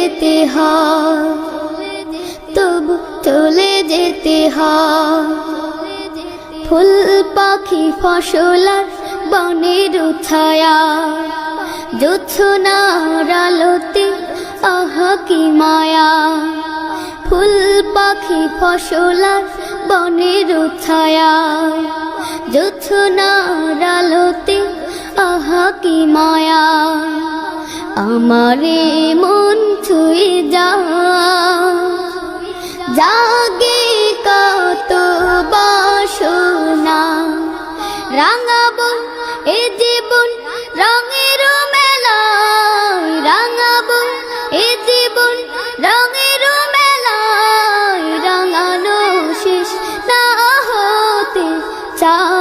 যেতে হব চলে যেতে হুল পাখি ফসল বনের ছায়া জোছনার আলোতে, আহা, কি মায়া। ফুল পাখি ফসল বনের ছায়া জোছনার আলোতে, আহা, কি মায়া। আমারে মন ছুই যা। জাগে কত বাসনা। রাঙাব এ জীবন রঙের মেলা। রাঙাব এ জীবন রঙের মেলা। রাঙানো শেষ না হতে চা